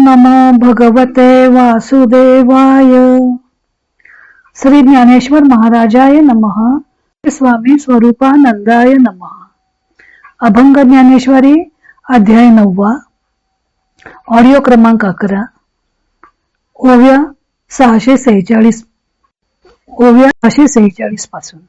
नमो भगवते वासुदेवाय. श्री ज्ञानेश्वर महाराजाय नमः. स्वामी स्वरूपानंदाय नमः. अभंग ज्ञानेश्वरी अध्याय नववा. ऑडिओ क्रमांक अकरा. ओव्या सहाशे सेहेचाळीस. ओव्या सहाशे सेहेचाळीसपासून.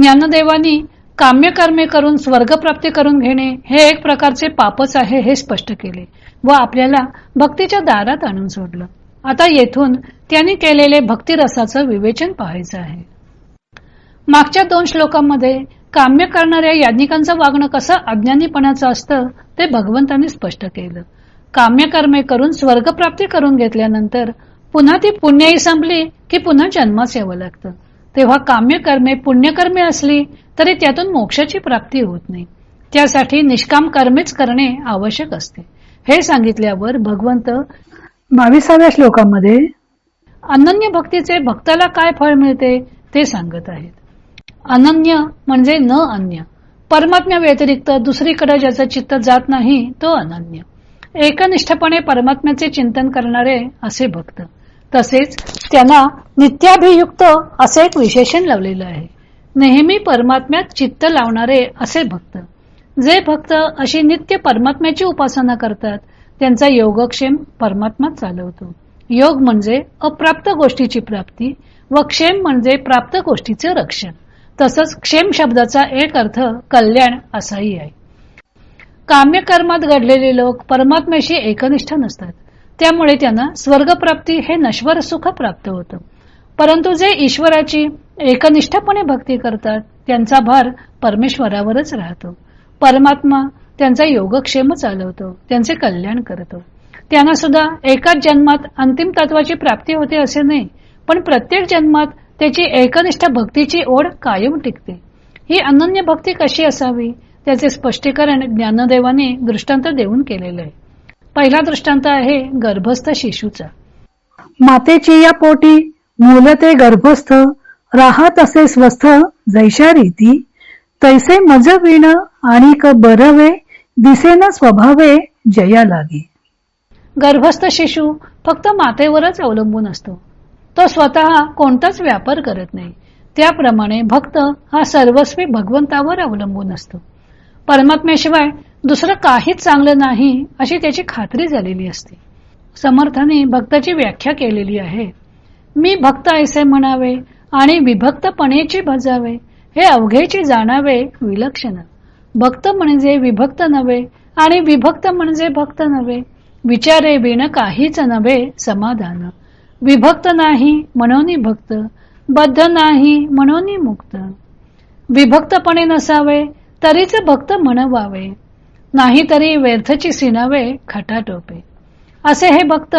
ज्ञानदेवानी काम्यकर्मे करून स्वर्गप्राप्ती करून घेणे हे एक प्रकारचे पापच आहे हे स्पष्ट केले. व आपल्याला भक्तीच्या दारात आणून सोडलं. आता येथून त्यांनी केलेले भक्तिरसाचं विवेचन पाहायचं आहे. मागच्या दोन श्लोकांमध्ये काम्य करणाऱ्या याज्ञिकांचं वागणं कसं अज्ञानीपणाचं असतं ते भगवंतांनी स्पष्ट केलं. काम्यकर्मे करून स्वर्गप्राप्ती करून घेतल्यानंतर पुन्हा ती पुण्याई संपली की पुन्हा जन्मास यावं लागतं. तेव्हा काम्यकर्मे पुण्यकर्मे असली तरी त्यातून मोक्षाची प्राप्ती होत नाही. त्यासाठी निष्काम कर्मेच करणे आवश्यक असते. हे सांगितल्यावर भगवंत बावीसाव्या श्लोकामध्ये अनन्य भक्तीचे भक्ताला काय फळ मिळते ते सांगत आहेत. अनन्य म्हणजे न अन्य. परमात्म्या व्यतिरिक्त दुसरीकडे ज्याचं चित्त जात नाही तो अनन्य. एकनिष्ठपणे परमात्म्याचे चिंतन करणारे असे भक्त. तसेच त्यांना नित्याभियुक्त असे एक विशेषण लावलेलं आहे. नेहमी परमात्म्यात चित्त लावणारे असे भक्त. जे भक्त अशी नित्य परमात्म्याची उपासना करतात त्यांचा योगक्षेम परमात्मा चालवतो. योग म्हणजे अप्राप्त गोष्टीची प्राप्ती व क्षेम म्हणजे प्राप्त गोष्टीचे रक्षण. तसंच क्षेम शब्दाचा एक अर्थ कल्याण असाही आहे. काम्यकर्मात घडलेले लोक परमात्म्याशी एकनिष्ठ नसतात. त्यामुळे त्यांना स्वर्गप्राप्ती हे नश्वर सुख प्राप्त होतं. परंतु जे ईश्वराची एकनिष्ठपणे भक्ती करतात त्यांचा भार परमेश्वरावरच राहतो. परमात्मा त्यांचा योगक्षेम चालवतो त्यांचे कल्याण करतो. त्यांना सुद्धा एकाच जन्मात अंतिम तत्वाची प्राप्ती होते असे नाही पण प्रत्येक जन्मात त्याची एकनिष्ठ भक्तीची ओढ कायम टिकते. ही अनन्य भक्ती कशी असावी त्याचे स्पष्टीकरण ज्ञानदेवाने दृष्टांत देऊन केलेलं आहे. पहिला दृष्टांत आहे गर्भस्थ शिशूचा. मातेची या पोटी मूलते गर्भस्थ राहत असे स्वस्थ जैशा रीती तैसे मज विण आणि क बरवे दिसेना स्वभावे जया लागे. गर्भस्थ शिशू फक्त मातेवरच अवलंबून असतो. तो स्वतः कोणताच व्यापार करत नाही. त्याप्रमाणे भक्त हा सर्वस्वी भगवंतावर अवलंबून असतो. परमात्म्याशिवाय दुसरं काहीच चांगलं नाही अशी त्याची खात्री झालेली असते. समर्थाने भक्ताची व्याख्या केलेली आहे. मी भक्त ऐसे म्हणावे आणि विभक्तपणेची भजावे हे अवघेची जाणावे विलक्षण. भक्त म्हणजे विभक्त नव्हे आणि विभक्त म्हणजे भक्त नव्हे. विचारे बिन काहीच नव्हे समाधान. विभक्त नाही म्हणून भक्त बद्ध नाही म्हणून मुक्त. विभक्तपणे नसावे तरीच भक्त म्हणवावे नाहीतरी व्यर्थची सिनावे खटाटोपे असे हे भक्त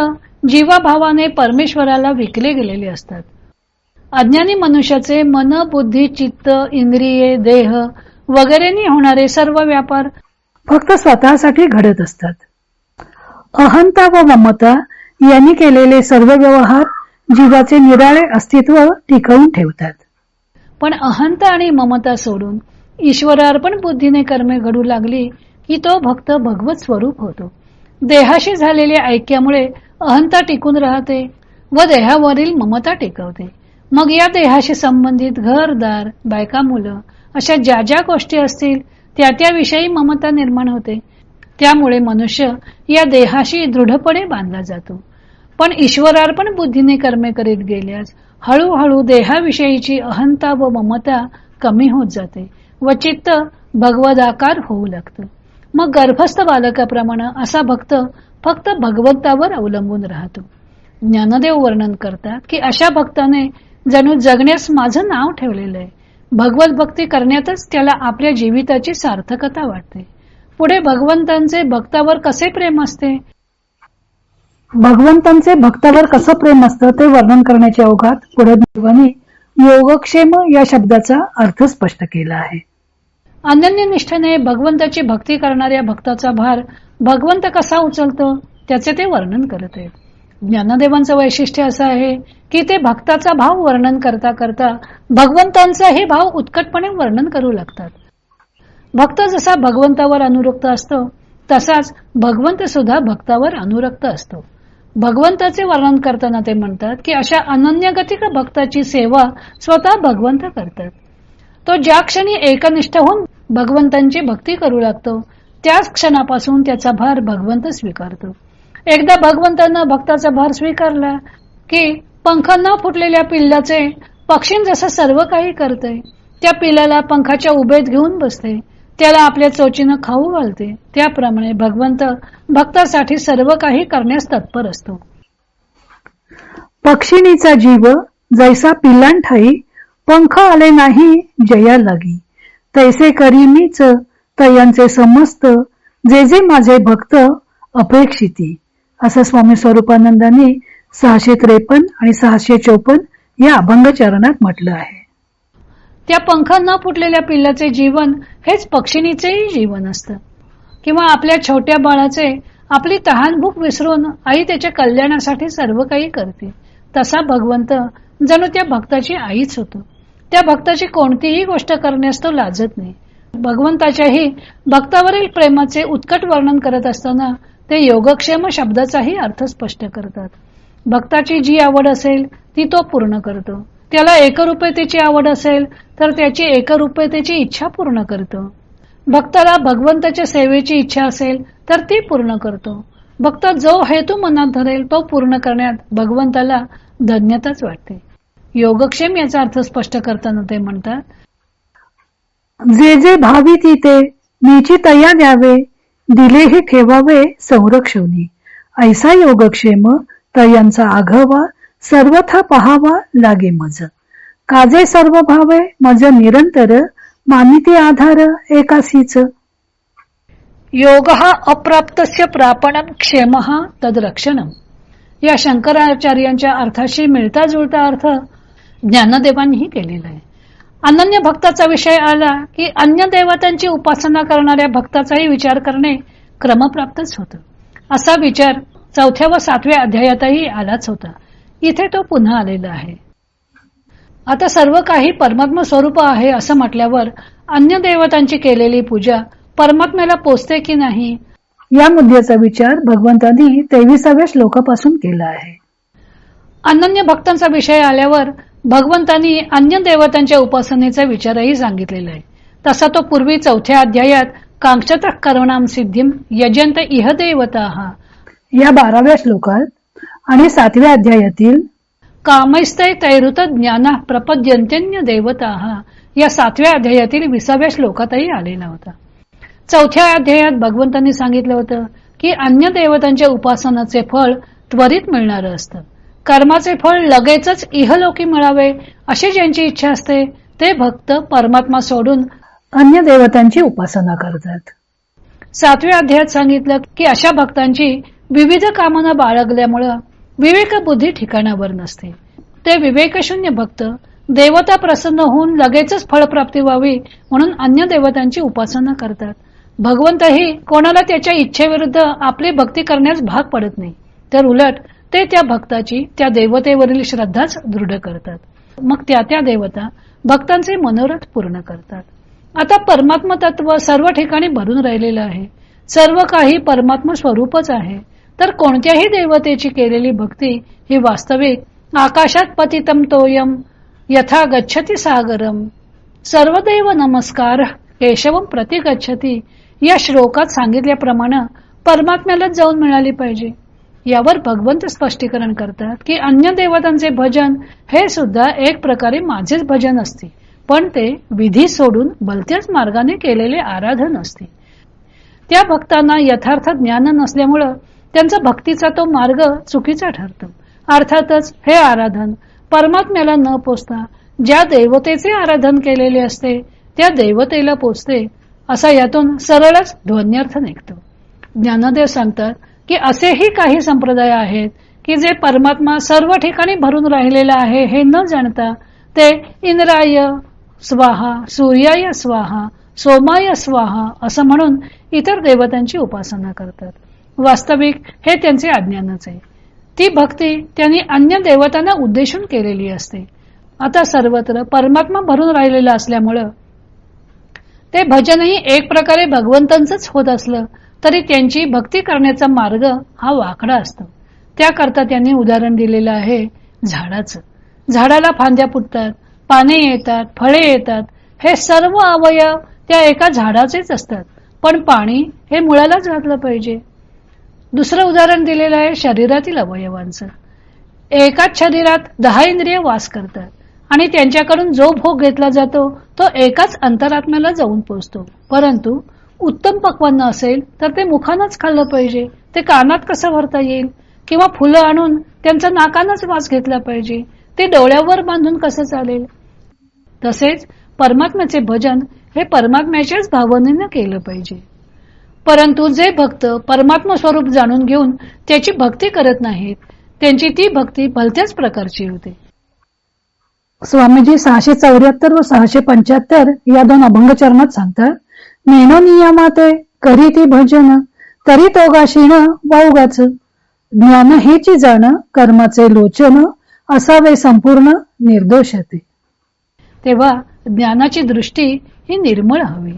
जीवाभावाने परमेश्वराला विकले गेलेले असतात. अज्ञानी मनुष्याचे मन बुद्धी चित्त इंद्रिये देह वगैरेनी होणारे सर्व व्यापार फक्त स्वतःसाठी घडत असतात. अहंता व ममता यांनी केलेले सर्व व्यवहार जीवाचे निराळे अस्तित्व टिकवून ठेवतात. पण अहंता आणि ममता सोडून ईश्वरार्पण बुद्धीने कर्मे घडू लागली की तो भक्त भगवत स्वरूप होतो. देहाशी झालेल्या ऐक्यामुळे अहंता टिकून राहते व देहावरील ममता टिकवते. मग या देहाशी संबंधित घरदार बायका मुलं अशा ज्या ज्या गोष्टी असतील त्या त्याविषयी ममता निर्माण होते. त्यामुळे मनुष्य या देहाशी दृढपणे बांधला जातो. पण ईश्वरार्पण बुद्धीने कर्मे करीत गेल्यास हळूहळू देहाविषयीची अहंता व ममता कमी होत जाते व चित्त भगवदाकार होऊ लागतं. मग गर्भस्थ बालकाप्रमाणे असा भक्त फक्त भगवंतावर अवलंबून राहतो. ज्ञानदेव वर्णन करतात की अशा भक्ताने जणू जगण्यास माझं नाव ठेवलेलं आहे. भगवत भक्ती करण्यातच त्याला आपल्या जीविताची सार्थकता वाटते. पुढे भगवंतांचे भक्तावर कसे प्रेम असते? भगवंतांचे भक्तावर कसं प्रेम असतं ते वर्णन करण्याच्या अवघात पुढे देवाने योगक्षेम या शब्दाचा अर्थ स्पष्ट केला आहे. अनन्य निष्ठेने भगवंताची भक्ती करणाऱ्या भक्ताचा भार भगवंत कसा उचलतो त्याचे ते वर्णन करत आहेत. ज्ञानदेवांचं वैशिष्ट्य असं आहे की ते भक्ताचा भाव वर्णन करता करता भगवंतांचा हे भाव उत्कटपणे वर्णन करू लागतात. भक्त जसा भगवंतावर अनुरक्त असतो तसाच भगवंत सुद्धा भक्तावर अनुरक्त असतो. भगवंताचे वर्णन करताना ते म्हणतात की अशा अनन्यगतिक भक्ताची सेवा स्वतः भगवंत करतात. तो ज्या क्षणी एकनिष्ठ होऊन भगवंतांची भक्ती करू लागतो त्याच क्षणापासून त्याचा भार भगवंत स्वीकारतो. एकदा भगवंतांना भक्ताचा भार स्वीकारला की पंख न फुटलेल्या पिल्लाचे पक्षीन जसं सर्व काही करते त्या पिल्लाला पंखाच्या उभेत घेऊन बसते त्याला आपल्या चोचीनं खाऊ घालते त्याप्रमाणे भगवंत भक्तासाठी सर्व काही करण्यास तत्पर असतो. पक्षिणीचा जीव जैसा पिल्लांठाई पंख आले नाही जया लागी. तैसे करी मीच तयांचे समस्त जे जे माझे भक्त अपेक्षिती. असं स्वामी स्वरूपानंदांनी सहाशे त्रेपन्न आणि सहाशे चौपन्न या अभंगचरणात म्हटलं आहे. त्या पंख न फुटलेल्या पिल्लाचे जीवन हेच पक्षिणीचेही जीवन असतं. किंवा आपल्या छोट्या बाळाचे आपली तहान भूक विसरून आई त्याच्या कल्याणासाठी सर्व काही करते. तसा भगवंत जणू त्या भक्ताची आईच होतो. त्या भक्ताची कोणतीही गोष्ट करण्यास तो लाजत नाही. भगवंताच्याही भक्तावरील प्रेमाचे उत्कट वर्णन करत असताना ते योगक्षेम शब्दाचाही अर्थ स्पष्ट करतात. भक्ताची जी आवड असेल ती तो पूर्ण करतो. त्याला एकरूपतेची आवड असेल तर त्याची एकरूपतेची इच्छा पूर्ण करतो. भक्ताला भगवंताच्या सेवेची इच्छा असेल तर ती पूर्ण करतो. भक्त जो हेतू मनात धरेल तो पूर्ण करण्यात भगवंताला धन्यताच वाटते. योगक्षेम याचा अर्थ स्पष्ट करताना ते म्हणतात जे जे भावी तिथे मीची तया द्यावे दिलेही ठेवावे संरक्षणी. ऐसा योगक्षेम तयांचा आघावा सर्वथा पहावा लागे मज. काजे सर्व भावे मज निरंतर मानिती आधार एकासीच योग हा अप्राप्तस्य प्रापणम क्षेम तदरक्षणम. या शंकराचार्यांच्या अर्थाशी मिळता जुळता अर्थ ज्ञानदेवांनीही केलेला आहे. अनन्य भक्ताचा विषय आला की अन्य देवतांची उपासना करणाऱ्या भक्ताचाही विचार करणे क्रमप्राप्तच होत. असा विचार चौथ्या व सातव्या अध्यायातही आलाच होता. इथे तो पुन्हा आलेला आहे. आता सर्व काही परमात्म स्वरूप आहे असं म्हटल्यावर अन्य देवतांची केलेली पूजा परमात्म्याला पोचते की नाही? या मुद्द्याचा विचार भगवंतांनी तेविसाव्या श्लोकापासून केला आहे. अनन्य भक्तांचा विषय आल्यावर भगवंतांनी अन्य देवतांच्या उपासनेचा विचारही सांगितलेला आहे. तसा तो पूर्वी चौथ्या अध्यायात कांक्षत करुणाम सिद्धिम यजंत इह देवता. या बाराव्या श्लोकात आणि सातव्या अध्यायातील कामैस्तय तैरुत ज्ञाना प्रपद्यंत्यन्य देवता या सातव्या अध्यायातील विसाव्या श्लोकातही आलेला होता. चौथ्या अध्यायात भगवंतांनी सांगितलं होतं की अन्य देवतांच्या उपासनाचे फळ त्वरित मिळणारं असतं. कर्माचे फळ लगेचच इहलोकी मिळावे अशी ज्यांची इच्छा असते ते भक्त परमात्मा सोडून अन्य देवतांची उपासना करतात. सातव्या अध्यायात सांगितलं की अशा भक्तांची विविध कामना बाळगल्यामुळं विवेक बुद्धी ठिकाणावर नसते. ते विवेकशून्य भक्त देवता प्रसन्न होऊन लगेचच फळप्राप्ती व्हावी म्हणून अन्य देवतांची उपासना करतात. भगवंतही कोणाला त्याच्या इच्छेविरुद्ध आपली भक्ती करण्यास भाग पडत नाही. तर उलट ते त्या भक्ताची त्या देवतेवरील श्रद्धाच दृढ करतात. मग त्या त्या देवता भक्तांचे मनोरथ पूर्ण करतात. आता परमात्म तत्व सर्व ठिकाणी भरून राहिलेलं आहे. सर्व काही परमात्म स्वरूपच आहे. तर कोणत्याही देवतेची केलेली भक्ती ही वास्तविक आकाशात पतितम तोयम यथा गच्छती सागरम सर्वदैव नमस्कार केशवम प्रति गच्छती या श्लोकात सांगितल्याप्रमाणे परमात्म्यालाच जाऊन मिळाली पाहिजे. यावर भगवंत स्पष्टीकरण करतात की अन्य देवतांचे भजन हे सुद्धा एक प्रकारे माझेच भजन असते. पण ते विधी सोडून भलत्याच मार्गाने केलेले आराधन असते. त्या भक्तांना यथार्थ ज्ञान नसल्यामुळं त्यांचा भक्तीचा तो मार्ग चुकीचा ठरतो. अर्थातच हे आराधन परमात्म्याला न पोचता ज्या देवतेचे आराधन केलेले असते त्या देवतेला पोचते असा यातून सरळच ध्वन्यर्थ निघतो. ज्ञानदेव सांगतात की असेही काही संप्रदाय आहेत की जे परमात्मा सर्व ठिकाणी भरून राहिलेला आहे हे न जाणता ते इंद्राय स्वाहा सूर्याय स्वाहा सोमाय स्वाहा असं म्हणून इतर देवतांची उपासना करतात. वास्तविक हे त्यांचे अज्ञानच आहे. ती भक्ती त्यांनी अन्य देवतांना उद्देशून केलेली असते. आता सर्वत्र परमात्मा भरून राहिलेला असल्यामुळं ते भजनही एक प्रकारे भगवंतांचंच होत असलं तरी त्यांची भक्ती करण्याचा मार्ग हा वाकडा असतो. त्याकरता त्यांनी उदाहरण दिलेलं आहे झाडाचं. झाडाला फांद्या फुटतात पाने येतात फळे येतात हे सर्व अवयव त्या एका झाडाचेच असतात. पण पाणी हे मुळालाच घातलं पाहिजे. दुसरं उदाहरण दिलेलं आहे शरीरातील अवयवांचं. एकाच शरीरात दहा इंद्रिय वास करतात आणि त्यांच्याकडून जो भोग घेतला जातो तो एकाच अंतरात्म्याला जाऊन पोचतो. परंतु उत्तम पक्वान्न असेल तर ते मुखानच खाल्लं पाहिजे. ते कानात कसं भरता येईल? किंवा फुलं आणून त्यांचा नाकानच वास घेतला पाहिजे? ते डोळ्यावर बांधून कसं चालेल? तसेच परमात्म्याचे भजन हे परमात्म्याच्याच भावनेनं केलं पाहिजे. परंतु जे भक्त परमात्मा स्वरूप जाणून घेऊन त्याची भक्ती करत नाहीत त्यांची ती भक्ती भलत्याच प्रकारची होते. स्वामीजी सहाशे चौऱ्याहत्तर व सहाशे पंच्याहत्तर या दोन अभंग चरणात सांगतात नेनो नियमाते करी ती भजन तरी तो गाशीण वाऊगाच. ज्ञान हेची जाण कर्माचे लोचन असावे संपूर्ण निर्दोष ते तेव्हा ज्ञानाची दृष्टी ही निर्मळ हवी.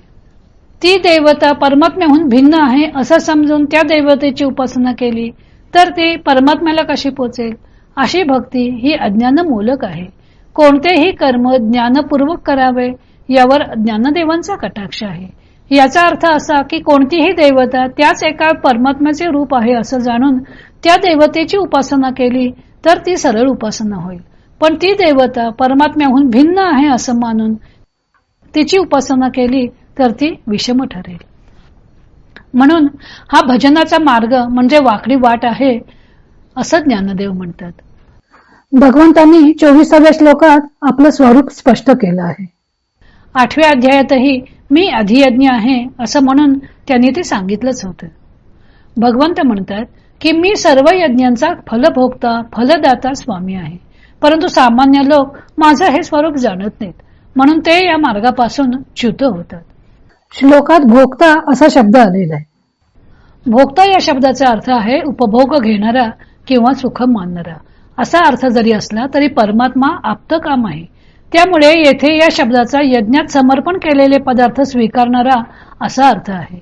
ती देवता परमात्म्याहून भिन्न आहे असं समजून त्या देवतेची उपासना केली तर ती परमात्म्याला कशी पोचेल? अशी भक्ती ही अज्ञानमूलक आहे. कोणतेही कर्म ज्ञानपूर्वक करावे यावर ज्ञानदेवांचा कटाक्ष आहे. याचा अर्थ असा की कोणतीही देवता त्याच एका परमात्म्याचे रूप आहे असं जाणून त्या देवतेची उपासना केली तर ती सरळ उपासना होईल. पण ती देवता परमात्म्याहून भिन्न आहे असं मानून तिची उपासना केली तर ती विषम ठरेल. म्हणून हा भजनाचा मार्ग म्हणजे वाकडी वाट आहे असं ज्ञानदेव म्हणतात. भगवंतांनी चोवीसाव्या श्लोकात आपलं स्वरूप स्पष्ट केलं आहे. आठव्या अध्यायातही मी अधियज्ञ आहे असं म्हणून त्यांनी ते सांगितलंच होतं. भगवंत म्हणतात की मी सर्व यज्ञांचा फलभोगता फलदाता स्वामी आहे. परंतु सामान्य लोक माझं हे स्वरूप जाणत नाहीत. म्हणून ते या मार्गापासून च्युत होतात. श्लोकात भोगता असा शब्द आलेला आहे. भोगता या शब्दाचा अर्थ आहे उपभोग घेणारा किंवा सुख मानणारा. असा अर्थ जरी असला तरी परमात्मा आप्त काम आहे. त्यामुळे येथे या शब्दाचा यज्ञात समर्पण केलेले पदार्थ स्वीकारणारा असा अर्थ आहे.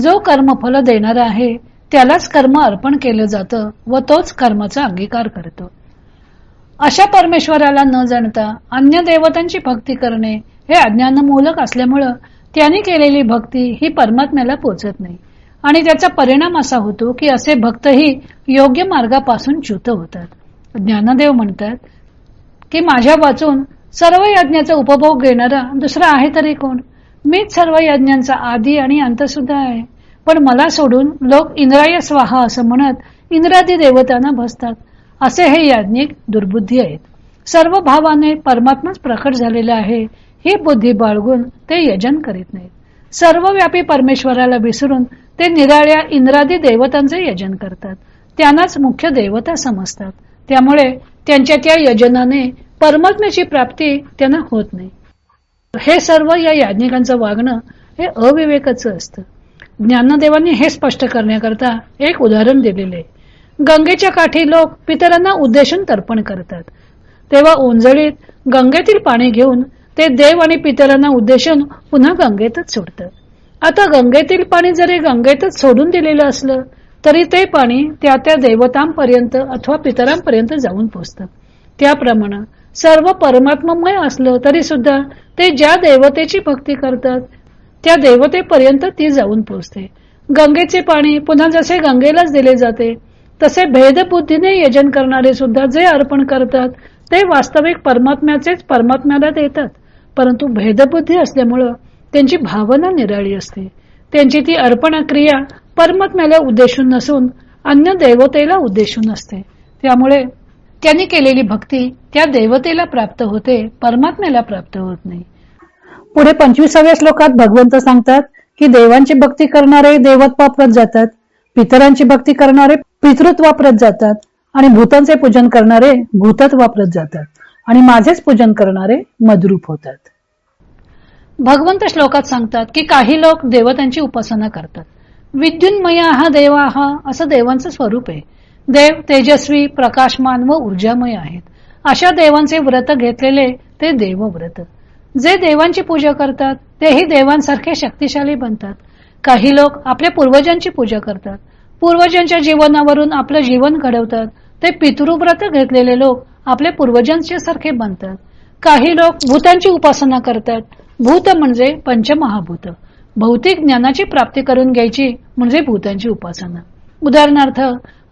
जो कर्मफल देणारा आहे त्यालाच कर्म अर्पण केलं जातं व तोच कर्माचा अंगीकार करतो. अशा परमेश्वराला न जाणता अन्य देवतांची भक्ती करणे हे अज्ञानमूलक असल्यामुळं त्यांनी केलेली भक्ती ही परमात्म्याला पोचत नाही. आणि त्याचा परिणाम असा होतो की असे भक्तही योग्य मार्गापासून च्युत होतात. ज्ञानदेव म्हणतात की माझ्या वाचून सर्व यज्ञाचा उपभोग घेणारा दुसरा आहे तरी कोण? मीच सर्व यज्ञांचा आधी आणि अंत सुद्धा आहे. पण मला सोडून लोक इंद्राय स्वाहा असं म्हणत इंद्रादी देवतांना बसतात. असे हे याज्ञिक दुर्बुद्धी आहेत. सर्व भावाने परमात्माच प्रकट झालेला आहे. ही बुद्धी बाळगून ते यजन करीत नाहीत. सर्वव्यापी परमेश्वराला विसरून ते निराळ्या इंद्रादी देवतांचे यजन करतात. त्यांनाच मुख्य देवता समजतात. त्यामुळे त्यांच्या त्या यजनाने परमात्म्याची प्राप्ती त्यांना होत नाही. हे सर्व या याज्ञिकांचं वागणं हे अविवेकाचं असतं. ज्ञानदेवांनी हे स्पष्ट करण्याकरता एक उदाहरण दिलेले आहे. गंगेच्या काठी लोक पितरांना उद्देशून तर्पण करतात. तेव्हा ओंजळीत गंगेतील पाणी घेऊन ते देव आणि पितरांना उद्देशून पुन्हा गंगेतच सोडतात आता गंगेतील पाणी जरी गंगेतच सोडून दिलेलं असलं तरी ते पाणी त्या त्या देवतांपर्यंत अथवा पितरांपर्यंत जाऊन पोचतं. त्याप्रमाणे सर्व परमात्ममय असलं तरी सुद्धा ते ज्या देवतेची भक्ती करतात त्या देवतेपर्यंत ती जाऊन पोचते गंगेचे पाणी पुन्हा जसे गंगेलाच दिले जाते तसे भेदबुद्धीने यजन करणारे सुद्धा जे अर्पण करतात ते वास्तविक परमात्म्याचेच परमात्म्याला देतात. परंतु भेदबुद्धी असल्यामुळं त्यांची भावना निराळी असते. त्यांची ती अर्पण क्रिया परमात्म्याला उद्देशून नसून अन्य देवतेला उद्देशून असते. त्यामुळे त्यांनी केलेली भक्ती त्या देवतेला प्राप्त होते परमात्म्याला प्राप्त होत नाही. पुढे पंचवीसाव्या श्लोकात भगवंत सांगतात की देवांची भक्ती करणारे देवत्व वापरत जातात पितरांची भक्ती करणारे पितृत्व वापरत जातात आणि भूतांचे पूजन करणारे भूतत्व वापरत जातात आणि माझेच पूजन करणारे मदरूप होतात. भगवंत श्लोकात सांगतात की काही लोक देवतांची उपासना करतात. विद्युन्मया हा देवा हा असं देवांचं स्वरूप आहे. देव तेजस्वी प्रकाशमान व ऊर्जामय आहेत. अशा देवांचे व्रत घेतलेले ते देवव्रत. जे देवांची पूजा करतात तेही देवांसारखे शक्तिशाली बनतात. काही लोक आपल्या पूर्वजांची पूजा करतात. पूर्वजांच्या जीवनावरून आपलं जीवन घडवतात. ते पितृव्रत घेतलेले लोक आपल्या पूर्वजांच्या सारखे बनतात. काही लोक भूतांची उपासना करतात. भूत म्हणजे पंचमहाभूत. भौतिक ज्ञानाची प्राप्ती करून घ्यायची म्हणजे भूतांची उपासना. उदाहरणार्थ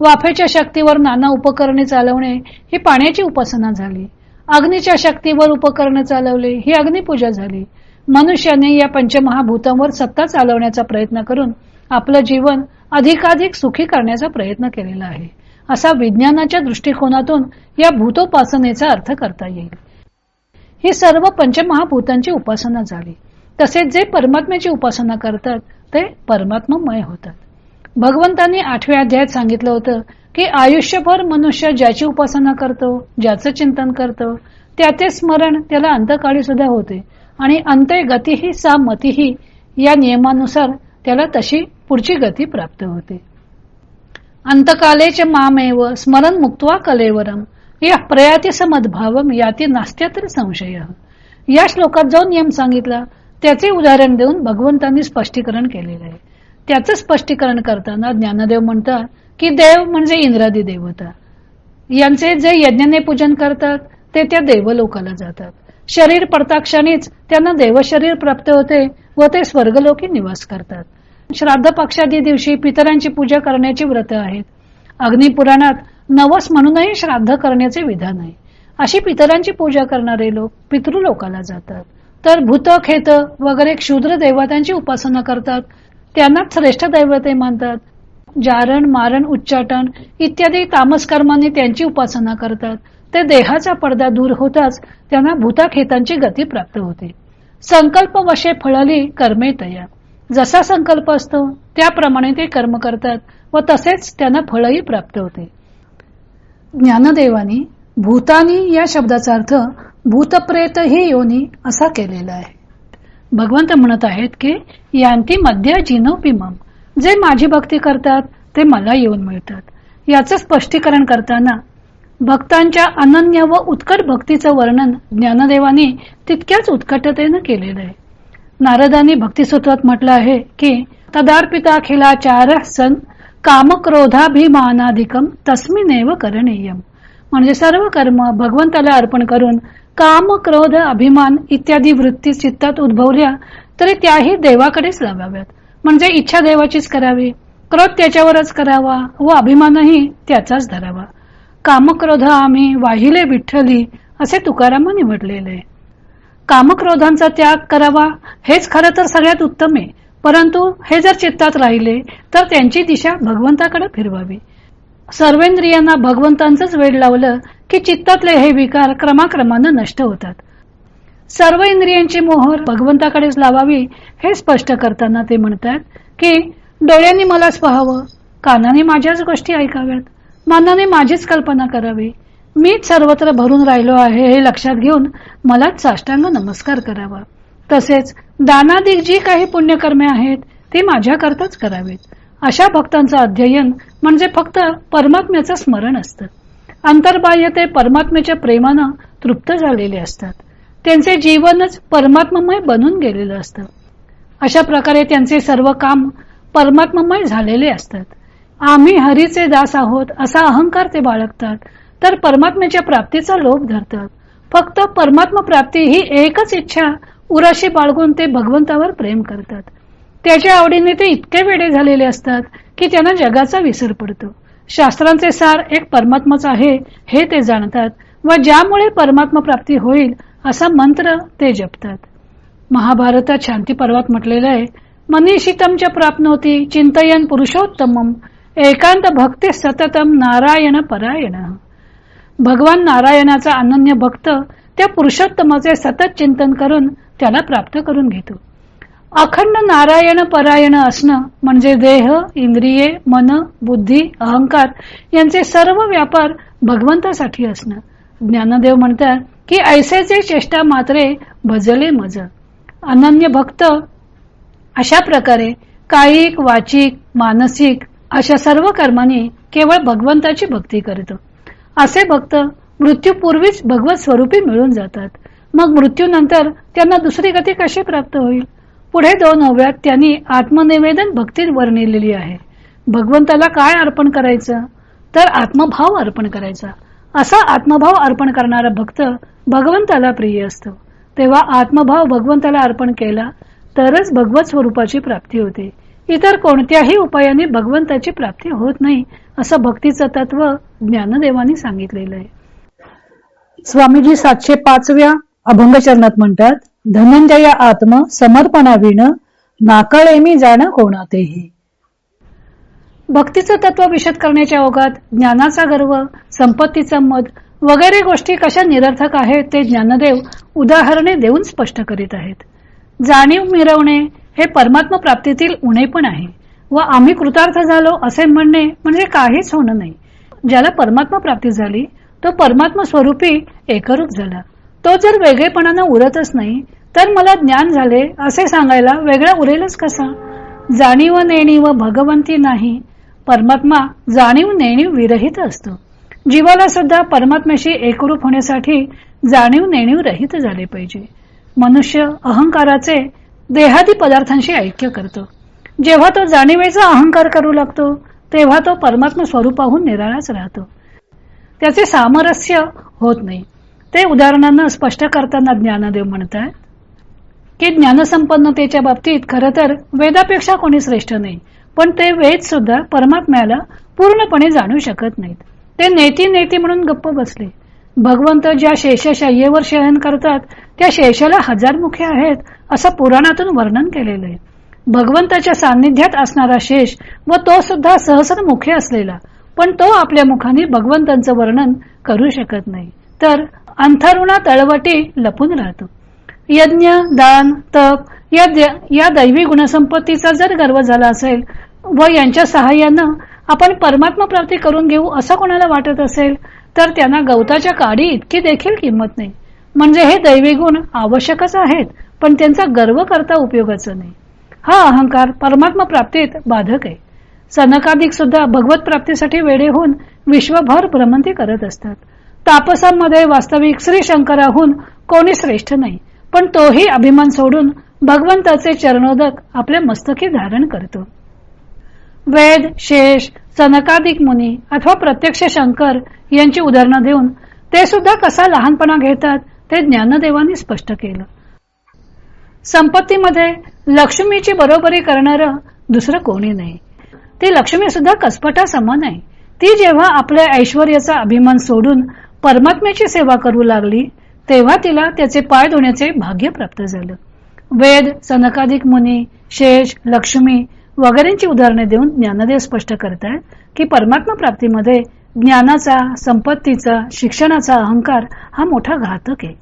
वाफेच्या शक्तीवर नाना उपकरणे चालवणे ही पाण्याची उपासना झाली. अग्नीच्या शक्तीवर उपकरणे चालवले ही अग्निपूजा झाली. मनुष्याने या पंचमहाभूतांवर सत्ता चालवण्याचा प्रयत्न करून आपलं जीवन अधिकाधिक सुखी करण्याचा प्रयत्न केलेला आहे. असा विज्ञानाच्या दृष्टिकोनातून या भूतोपासनेचा अर्थ करता येईल. ही सर्व पंचमहाभूतांची उपासना झाली. तसेच जे परमात्म्याची उपासना करतात ते परमात्ममय होतात. भगवंतांनी आठव्या अध्यायात सांगितलं होतं की आयुष्यभर मनुष्य ज्याची उपासना करतो ज्याचं चिंतन करतो त्याचे स्मरण त्याला अंतकाळी सुद्धा होते. आणि अंते गतीही सा मतीही या नियमानुसार त्याला तशी पुढची गती प्राप्त होते. अंतकालेचे मामेव स्मरण मुक्त्वा कलेवरम या प्रयाती समद्भावम याती नास्त्यातर संशय. या श्लोकात जो नियम सांगितला त्याचे उदाहरण देऊन भगवंतांनी स्पष्टीकरण केलेलं आहे. त्याचं स्पष्टीकरण करताना ज्ञानदेव म्हणतात की देव म्हणजे इंद्रादी देवता. यांचे जे यज्ञाने पूजन करतात ते त्या देवलोकाला जातात. शरीर पडताक्षणीच त्यांना देवशरीर प्राप्त होते व ते स्वर्गलोकी निवास करतात. श्राद्ध पक्षादी दिवशी पितरांची पूजा करण्याची व्रत आहेत. अग्निपुराणात नवस म्हणूनही श्राद्ध करण्याचे विधान आहे. अशी पितरांची पूजा करणारे लोक पितृलोकाला जातात. तर भूत खेत वगैरे क्षुद्र देवतांची उपासना करतात त्यांना श्रेष्ठ दैवते मानतात. जारण मारण उच्चाटन इत्यादी तामसकर्मांनी त्यांची उपासना करतात. ते देहाचा पडदा दूर होताच त्यांना भूताखेतांची गती प्राप्त होते. संकल्प वशे फळली कर्मे तया. जसा संकल्प असतो त्याप्रमाणे ते कर्म करतात व तसेच त्यांना फळही प्राप्त होते. ज्ञानदेवानी भूतानी या शब्दाचा अर्थ भूतप्रेत ही योनी असा केलेला आहे. भगवंत म्हणत आहेत की यांती मध्य जिनोपिमम जे माझी भक्ती करतात ते मला येऊन मिळतात. याचं स्पष्टीकरण करताना भक्तांच्या अनन्य व उत्कट भक्तीचं वर्णन ज्ञानदेवानी तितक्याच उत्कटतेनं केलेलं आहे. नारदानी भक्तिसूत्रात म्हटलं आहे की तदार्पिता चार सन कामक्रोधाभिमानाधिकम तस्मिनेव करणीयम. म्हणजे सर्व कर्म भगवंताला अर्पण करून काम क्रोध अभिमान इत्यादी वृत्ती चित्तात उद्भवल्या तरी त्याही देवाकडेच लावाव्यात म्हणजे इच्छा देवाचीच करावी. क्रोध त्याच्यावरच करावा व अभिमानही त्याचाच धरावा. कामक्रोध आम्ही वाहिले विठ्ठली असे तुकारामांनी म्हटलेले कामक्रोधांचा त्याग करावा हेच खरं तर सगळ्यात उत्तम आहे. परंतु हे जर चित्तात राहिले तर त्यांची दिशा भगवंताकडे फिरवावी. सर्वेंद्रियांना भगवंतांचंच वेळ लावलं की चित्तातले हे विकार क्रमाक्रमानं नष्ट होतात. सर्व इंद्रियांची मोहर भगवंताकडेच लावावी हे स्पष्ट करताना ते म्हणतात की डोळ्यांनी मलाच पाहावं कानाने माझ्याच गोष्टी ऐकाव्यात मनाने माझीच कल्पना करावी मीच सर्वत्र भरून राहिलो आहे हे लक्षात घेऊन मलाच साष्टांग नमस्कार करावा. तसेच दानादिक जी काही पुण्यकर्मे आहेत ती माझ्याकरताच करावीत. अशा भक्तांचं अध्ययन म्हणजे फक्त परमात्म्याचं स्मरण असतं. अंतर्बाह्य ते परमात्म्याच्या प्रेमानं तृप्त झालेले असतात. त्यांचे जीवनच परमात्ममय बनून गेलेलं असतं. अशा प्रकारे त्यांचे सर्व काम परमात्ममय झालेले असतात. आम्ही हरीचे दास आहोत असा अहंकार ते बाळगतात तर परमात्म्याच्या प्राप्तीचा लोभ धरतात. फक्त परमात्मा प्राप्ती ही एकच इच्छा उराशी बाळगून ते भगवंतावर प्रेम करतात. त्याच्या आवडीने ते इतके वेडे झालेले असतात की त्यांना जगाचा विसर पडतो. शास्त्रांचे सार एक परमात्माच आहे हे ते जाणतात व ज्यामुळे परमात्मा प्राप्ती होईल असा मंत्र ते जपतात. महाभारतात शांती पर्वात म्हटलेलं आहे मनीषितमच्या प्राप्नोती चिंतयन पुरुषोत्तमम एकांत भक्ती सततम नारायण परायण. भगवान नारायणाचा अनन्य भक्त त्या पुरुषोत्तमाचे सतत चिंतन करून त्याला प्राप्त करून घेतो. अखंड नारायण परायण असणं म्हणजे देह इंद्रिये मन बुद्धी अहंकार यांचे सर्व व्यापार भगवंतासाठी असणं. ज्ञानदेव म्हणतात की ऐसेचे चेष्टा मात्रे भजले मज. अनन्य भक्त अशा प्रकारे कायिक वाचिक मानसिक अशा सर्व कर्मांनी केवळ भगवंताची भक्ती करतो. असे भक्त मृत्यूपूर्वीच भगवत स्वरूपी मिळून जातात. मग मृत्यूनंतर त्यांना दुसरी गती कशी प्राप्त होईल? पुढे दोन ओव्यात त्यांनी आत्मनिवेदन भक्तीत वर्णिलेली आहे. भगवंताला काय अर्पण करायचं? तर आत्मभाव अर्पण करायचा. असा आत्मभाव अर्पण करणारा भक्त भगवंताला प्रिय असतो. तेव्हा आत्मभाव भगवंताला अर्पण केला तरच भगवत स्वरूपाची प्राप्ती होते. इतर कोणत्याही उपायाने भगवंताची प्राप्ती होत नाही असं भक्तीचं तत्व ज्ञानदेवानी सांगितलेलं आहे. स्वामीजी सातशे पाचव्या अभंगचरणात म्हणतात धनंजया आत्म समर्पणाविण नाकळे मी जाण कोणातेही. भक्तीचं तत्व विशद करण्याच्या ओघात ज्ञानाचा गर्व संपत्तीचा मद वगैरे गोष्टी कशा निरर्थक आहेत ते ज्ञानदेव उदाहरणे देऊन स्पष्ट करीत आहेत. जाणीव मिरवणे हे परमात्म प्राप्तीतील उणे पण आहे व आम्ही कृतार्थ झालो असे म्हणणे म्हणजे काहीच होणं नाही. ज्याला परमात्मा प्राप्ती झाली तो परमात्मा स्वरूपी एकरूप झाला. तो जर वेगळेपणानं उरतच नाही तर मला ज्ञान झाले असे सांगायला वेगळा उरेलच कसा? जाणीव नेणीव भगवंती नाही परमात्मा जाणीव नेणीव विरहित असतो. जीवाला सुद्धा परमात्म्याशी एकरूप होण्यासाठी जाणीव नेणीव रहित झाले पाहिजे. मनुष्य अहंकाराचे देहादी पदार्थांशी ऐक्य करतो. जेव्हा तो जाणीवेचा अहंकार करू लागतो तेव्हा तो परमात्मा स्वरूपाहून निराळाच राहतो. त्याचे सामरस्य होत नाही. ते उदाहरणानं स्पष्ट करताना ज्ञानदेव म्हणतात की ज्ञानसंपन्नतेच्या बाबतीत खरं तर वेदापेक्षा कोणी श्रेष्ठ नाही पण ते वेद सुद्धा परमात्म्याला पूर्णपणे जाणू शकत नाहीत. ते नेती नेती म्हणून गप्प बसले. भगवंत ज्या शेषशय्येवर शयन करतात त्या शेषाला हजार मुखे आहेत असं पुराणातून वर्णन केलेलं आहे. भगवंताच्या सान्निध्यात असणारा शेष व तो सुद्धा सहस्र मुखे असलेला पण तो आपल्या मुखाने भगवंतांचं वर्णन करू शकत नाही. तर अंथरुणा तळवटी लपून राहतो. यज्ञ दान तप या या दैवी गुणसंपत्तीचा जर गर्व झाला असेल व यांच्या सहाय्यानं आपण परमात्मा प्राप्ती करून घेऊ असं कोणाला वाटत असेल तर त्यांना गवताच्या काडी इतकी देखील किंमत नाही. म्हणजे हे दैवी गुण आवश्यकच आहेत पण त्यांचा गर्व करता उपयोगाचा नाही. हा अहंकार परमात्मा प्राप्तीत बाधक आहे. सनकाधिक सुद्धा भगवत प्राप्तीसाठी वेडे होऊन विश्वभर भ्रमंती करत असतात. तापसामध्ये वास्तविक श्री शंकराहून कोणी श्रेष्ठ नाही. पण तोही अभिमान सोडून भगवंताचे चरणोदक आपल्या मस्तकी धारण करतो. वेद शेष सनकादिक मुनी अथवा प्रत्यक्ष शंकर यांची उदाहरणं देऊन ते सुद्धा कसा लहानपणा घेतात ते ज्ञानदेवानी स्पष्ट केलं. संपत्तीमध्ये लक्ष्मीची बरोबरी करणार दुसरं कोणी नाही. ती लक्ष्मी सुद्धा कसपटा समान आहे. ती जेव्हा आपल्या ऐश्वर्याचा अभिमान सोडून परमात्म्याची सेवा करू लागली तेव्हा तिला त्याचे पाय धुण्याचे भाग्य प्राप्त झालं. वेद सनकाधिक मुनी शेष लक्ष्मी वगैरेंची उदाहरणे देऊन ज्ञानदेव स्पष्ट करतात की परमात्मा प्राप्तीमध्ये ज्ञानाचा संपत्तीचा शिक्षणाचा अहंकार हा मोठा घातक आहे.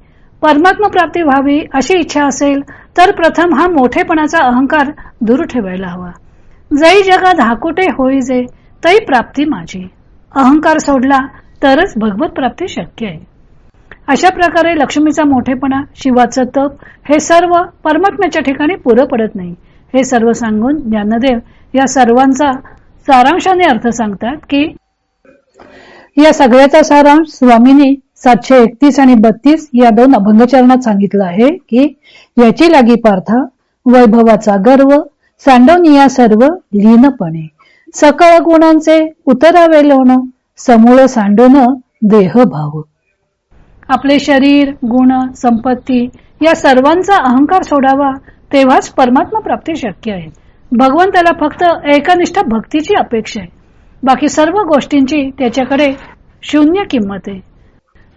परमात्मा प्राप्ती व्हावी अशी इच्छा असेल तर प्रथम हा मोठेपणाचा अहंकार दूर ठेवायला हवा. जै जगात हाकोटे होई जे तई प्राप्ती माझी. अहंकार सोडला तरच भगवत प्राप्ती शक्य आहे. अशा प्रकारे लक्ष्मीचा मोठेपणा शिवाचं तप हे सर्व परमात्म्याच्या ठिकाणी पुरं पडत नाही. हे सर्व सांगून ज्ञानदेव या सर्वांचा सारांशाने अर्थ सांगतात की या सगळ्याचा सारांश स्वामींनी सातशे एकतीस आणि बत्तीस या दोन अभंगचरणात सांगितलं आहे की याची लागी पार्था वैभवाचा गर्व सांडवनिया सर्व लीनपणे. सकळ गुणांचे उतरावे लोण समूळ सांडून देह भाव. आपले शरीर गुण संपत्ती या सर्वांचा अहंकार सोडावा तेव्हाच परमात्मा प्राप्ती शक्य आहे. भगवंताला फक्त एकनिष्ठ भक्तीची अपेक्षा आहे. बाकी सर्व गोष्टींची त्याच्याकडे शून्य किंमत आहे.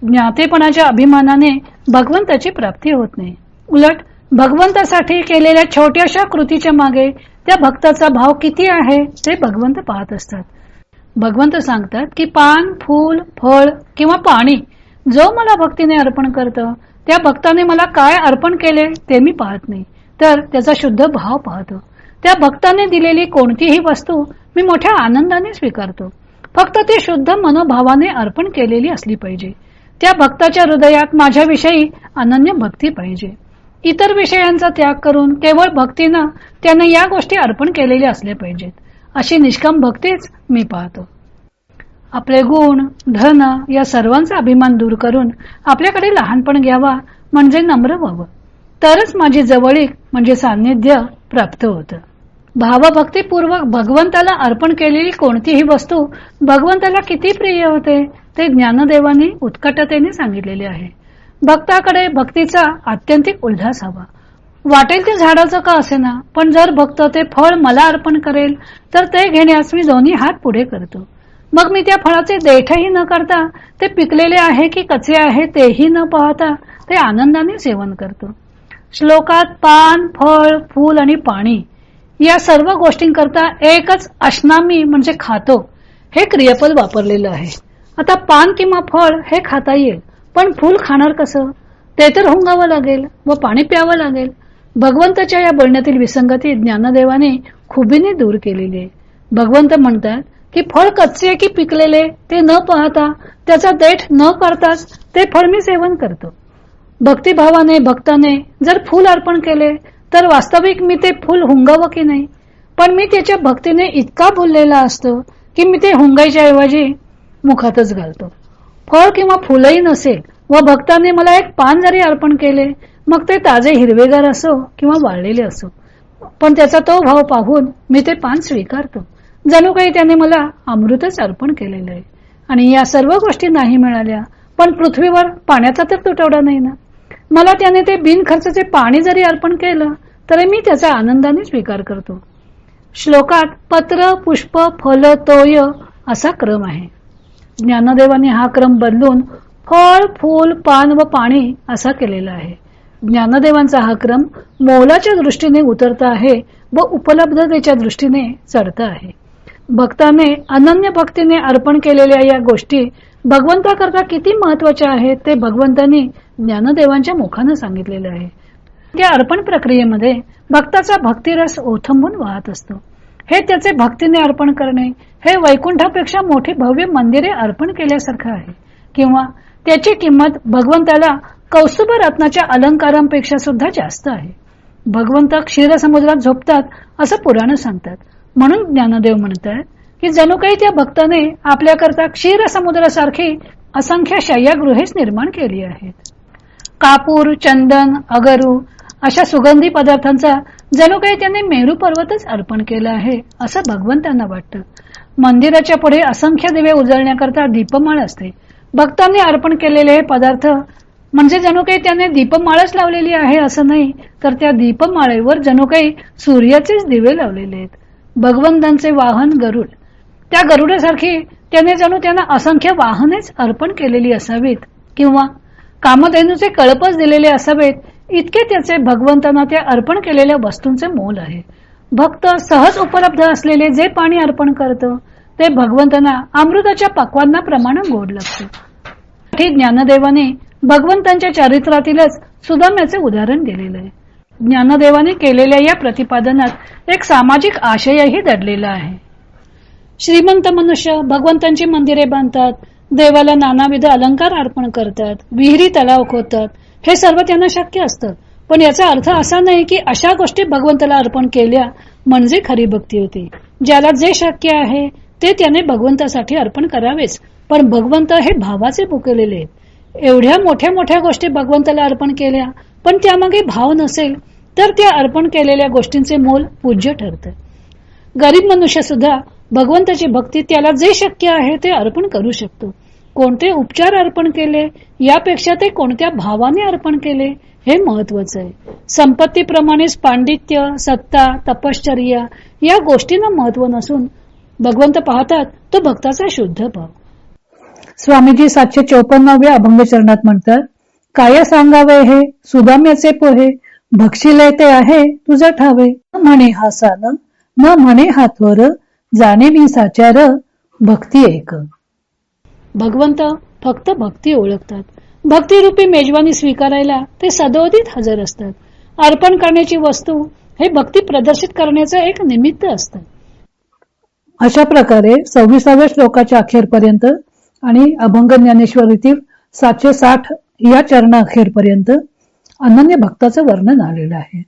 ज्ञातेपणाच्या अभिमानाने भगवंताची प्राप्ती होत नाही. उलट भगवंतासाठी केलेल्या छोट्याशा कृतीच्या मागे त्या भक्ताचा भाव किती आहे ते भगवंत पाहत असतात. भगवंत सांगतात की पान फूल फळ किंवा पाणी जो मला भक्तीने अर्पण करतं त्या भक्ताने मला काय अर्पण केले ते मी पाहत नाही. तर त्याचा शुद्ध भाव पाहतो. त्या भक्ताने दिलेली कोणतीही वस्तू मी मोठ्या आनंदाने स्वीकारतो. फक्त ती शुद्ध मनोभावाने अर्पण केलेली असली पाहिजे. त्या भक्ताच्या हृदयात माझ्याविषयी अनन्य भक्ती पाहिजे. इतर विषयांचा त्याग करून केवळ भक्तीनं त्याने या गोष्टी अर्पण केलेल्या असल्या पाहिजेत. अशी निष्काम भक्तीच मी पाहतो. आपले गुण धन या सर्वांचा अभिमान दूर करून आपल्याकडे लहानपण घ्यावा म्हणजे नम्र व्हावं. तरच माझी जवळीक म्हणजे सान्निध्य प्राप्त होतं. भावभक्तीपूर्वक भगवंताला अर्पण केलेली कोणतीही वस्तू भगवंताला किती प्रिय होते ते ज्ञानदेवानी उत्कटतेने सांगितलेले आहे. भक्ताकडे भक्तीचा आत्यंतिक उल्हास हवा. वाटेल ते झाडाचं का असे ना पण जर भक्त ते फळ मला अर्पण करेल तर ते घेण्यास मी दोन्ही हात पुढे करतो. मग मी त्या फळाचे देठही न करता ते पिकलेले आहे की कचे आहे तेही न पाहता ते आनंदाने सेवन करतो. श्लोकात पान फळ फूल आणि पाणी या सर्व गोष्टींकरता एकच अश्नामी म्हणजे खातो हे क्रियापद वापरलेलं आहे. आता पान किंवा फळ हे खाता येईल पण फूल खाणार कसं? ते तर हुंगावं लागेल व पाणी प्यावं लागेल. भगवंताच्या या बोलण्यातील विसंगती ज्ञानदेवाने खुबीने दूर केलेली आहे. भगवंत म्हणतात की फळ कच्चे की पिकलेले ते न पाहता त्याचा देठ न करताच ते फळ मी सेवन करतो. भक्तिभावाने भक्ताने जर फूल अर्पण केले तर वास्तविक मी ते फूल हुंगावं की नाही? पण मी त्याच्या भक्तीने इतका भुललेला असतो की मी ते हुंगाईच्या ऐवजी मुखातच घालतो. फळ किंवा फुलही नसेल व भक्ताने मला एक पान जरी अर्पण केले मग ते ताजे हिरवेगार असो किंवा वाळलेले असो. पण त्याचा तो भाव पाहून मी ते पान स्वीकारतो. जणू काही त्याने मला अमृतच अर्पण केलेलं आहे. आणि या सर्व गोष्टी नाही मिळाल्या पण पृथ्वीवर पाण्याचा तर तुटवडा नाही ना. मला त्याने ते बिनखर्चाचे पाणी जरी अर्पण केलं तरी मी त्याचा आनंदाने स्वीकार करतो. श्लोकात पत्र पुष्प फल तोय असा क्रम आहे. ज्ञानदेवाने हा क्रम बदलून फळ फूल पान व पाणी असा केलेला आहे. ज्ञानदेवांचा हा क्रम मोलाच्या दृष्टीने उतरता आहे व उपलब्धतेच्या दृष्टीने चढता आहे. भक्ताने अनन्य भक्तीने अर्पण केलेल्या या गोष्टी भगवंताकरता किती महत्त्वाच्या आहेत ते भगवंतांनी ज्ञानदेवांच्या मुखानं सांगितलेले आहे. त्या अर्पण प्रक्रियेमध्ये भक्ताचा भक्तिरस ओथंबून वाहत असतो. हे त्याचे भक्तीने अर्पण करणे हे वैकुंठापेक्षा मोठी भव्य मंदिरे अर्पण केल्यासारखं आहे किंवा त्याची किंमत भगवंताला कौस्तुभ रत्नाच्या अलंकारांपेक्षा सुद्धा जास्त आहे. भगवंत क्षीरसमुद्रात झोपतात असं पुराण सांगतात. म्हणून ज्ञानदेव म्हणतात की जणू काही त्या भक्ताने आपल्याकरता क्षीरसमुद्रासारखी असंख्य शय्यागृहेच निर्माण केली आहेत. कापूर चंदन अगरू अशा सुगंधी पदार्थांचा जणू काही त्यांनी मेरू पर्वतच अर्पण केला आहे असं भगवंतांना वाटतं. मंदिराच्या पुढे असंख्य दिवे उजळण्याकरता दीपमाळ असते. भक्तांनी अर्पण केलेले हे पदार्थ म्हणजे जणू काही त्याने दीपमाळच लावलेली आहे असं नाही तर त्या दीपमाळेवर जणू काही सूर्याचेच दिवे लावलेले आहेत. भगवंतांचे वाहन गरुड. त्या गरुडासारखी त्याने जणू त्यांना असंख्य वाहनेच अर्पण केलेली असावीत किंवा कामधेनूचे कळपच दिलेले असावेत इतके त्याचे भगवंतांना त्या अर्पण केलेल्या वस्तूंचे मोल आहे. भक्त सहज उपलब्ध असलेले जे पाणी अर्पण करतं ते भगवंतांना अमृताच्या पक्वांना प्रमाण गोड लागते. ज्ञानदेवाने भगवंतांच्या चारित्रातीलच सुदाम्याचे उदाहरण दिलेलं आहे. ज्ञानदेवाने केलेल्या या प्रतिपादनात एक सामाजिक आशयही दडलेला आहे. श्रीमंत मनुष्य भगवंतांची मंदिरे बांधतात देवाला नानाविध अलंकार अर्पण करतात विहिरी तलाव खोदतात हे सर्व त्यांना शक्य असतं. पण याचा अर्थ असा नाही की अशा गोष्टी भगवंताला अर्पण केल्या म्हणजे खरी भक्ती होती. ज्याला जे शक्य आहे ते त्याने भगवंतासाठी अर्पण करावेच. पण भगवंत हे भावाचे भुकलेले आहेत. एवढ्या मोठ्या मोठ्या गोष्टी भगवंताला अर्पण केल्या पण त्यामागे भाव नसेल तर त्या अर्पण केलेल्या गोष्टींचे मोल पूज्य ठरतं. गरीब मनुष्य सुद्धा भगवंताची भक्ती त्याला जे शक्य आहे ते अर्पण करू शकतो. कोणते उपचार अर्पण केले यापेक्षा ते कोणत्या भावाने अर्पण केले हे महत्वाचं आहे. संपत्तीप्रमाणेच पांडित्य सत्ता तपश्चर्या या गोष्टींना महत्त्व नसून भगवंत पाहतात तो भक्ताचा शुद्ध भाव. स्वामीजी सातशे चौपन्नाव्या अभंग चरणात म्हणतात काय सांगावे हे? सुदाम्याचे पोहे? भक्षिले ते आहे तुझं ठावे. म्हणे हा सान न म्हणे हा थोर जाणे मी साचार भक्ती एक. भगवंत फक्त भक्ती ओळखतात. भक्तिरूपी मेजवानी स्वीकारायला ते सदोदित हजर असतात. अर्पण करण्याची वस्तू हे भक्ती प्रदर्शित करण्याचं एक निमित्त असतं. अशा प्रकारे सव्वीसाव्या श्लोकाच्या अखेरपर्यंत आणि अभंग ज्ञानेश्वरीतील सातशे साठ या चरणा अखेरपर्यंत अनन्य भक्ताचं वर्णन आलेलं आहे.